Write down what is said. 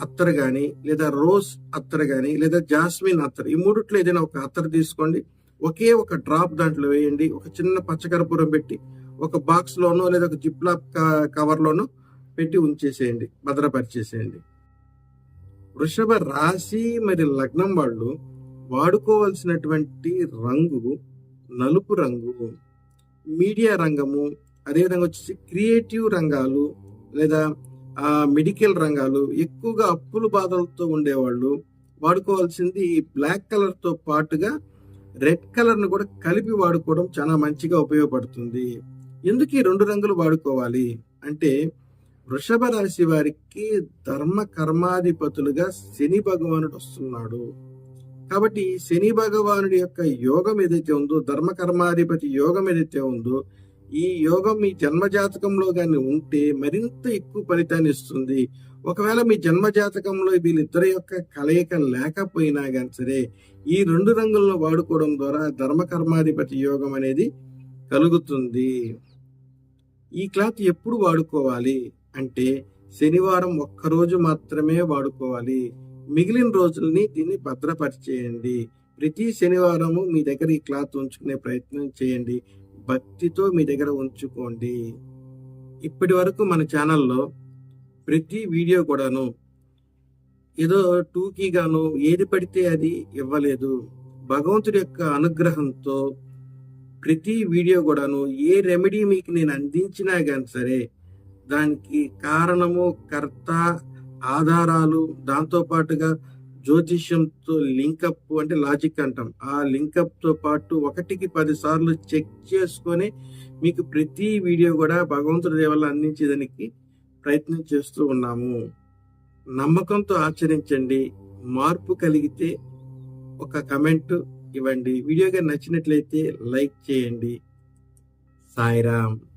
అత్తరు కానీ లేదా రోజ్ అత్తరు కానీ లేదా జాస్మిన్ అత్తరు ఈ మూడిట్లో ఏదైనా ఒక అత్తరు తీసుకోండి. ఒకే ఒక డ్రాప్ దాంట్లో వేయండి. ఒక చిన్న పచ్చకర్పూరం పెట్టి ఒక బాక్స్ లోనో లేదా ఒక జిప్లాప్ కవర్ లోనో పెట్టి ఉంచేసేయండి. భద్రపరిచేసేయండి. వృషభ రాశి మరి లగ్నం వాళ్ళు వాడుకోవాల్సినటువంటి రంగు నలుపు రంగు మీడియా రంగము అదేవిధంగా వచ్చేసి క్రియేటివ్ రంగాలు లేదా మెడికల్ రంగాలు ఎక్కువగా అప్పుల బాధలతో ఉండేవాళ్ళు. వాడుకోవాల్సింది బ్లాక్ కలర్తో పాటుగా రెడ్ కలర్ను కూడా కలిపి వాడుకోవడం చాలా మంచిగా ఉపయోగపడుతుంది. ఎందుకు ఈ రెండు రంగులు వాడుకోవాలి? అంటే వృషభ రాశి వారికి ధర్మ కర్మాధిపతులుగా శని భగవానుడు వస్తున్నాడు. కాబట్టి శని భగవానుడి యొక్క యోగం ఏదైతే ఉందో ధర్మ కర్మాధిపతి యోగం ఏదైతే ఉందో ఈ యోగం మీ జన్మ జాతకంలో కానీ ఉంటే మరింత ఎక్కువ ఫలితాన్ని ఇస్తుంది. ఒకవేళ మీ జన్మ జాతకంలో వీళ్ళిద్దరి యొక్క కలయిక లేకపోయినా కానీ సరే ఈ రెండు రంగులను వాడుకోవడం ద్వారా ధర్మకర్మాధిపతి యోగం అనేది కలుగుతుంది. ఈ క్లాత్ ఎప్పుడు వాడుకోవాలి అంటే శనివారం ఒక్కరోజు మాత్రమే వాడుకోవాలి. మిగిలిన రోజుల్ని దీన్ని భద్రపరిచేయండి. ప్రతి శనివారము మీ దగ్గర ఈ క్లాత్ ఉంచుకునే ప్రయత్నం చేయండి. భక్తితో మీ దగ్గర ఉంచుకోండి. ఇప్పటి వరకు మన ఛానల్లో ప్రతి వీడియో కూడాను ఏదో టూకీగాను ఏది పడితే అది ఇవ్వలేదు. భగవంతుడి యొక్క అనుగ్రహంతో ప్రతి వీడియో కూడాను ఏ రెమెడీ మీకు నేను అందించినా కానీ సరే దానికి కారణము కర్త ఆధారాలు దాంతో పాటుగా జ్యోతిష్యంతో లింకప్ అంటే లాజిక్ అంటాం. ఆ లింకప్తో పాటు ఒకటికి పది సార్లు చెక్ చేసుకొని మీకు ప్రతి వీడియో కూడా భగవంతుడి దేవల్ల అందించేదానికి ప్రయత్నం చేస్తూ ఉన్నాము. నమ్మకంతో ఆచరించండి. మార్పు కలిగితే ఒక కమెంట్ ఇవ్వండి. వీడియోగా నచ్చినట్లయితే లైక్ చేయండి. సాయిరామ్.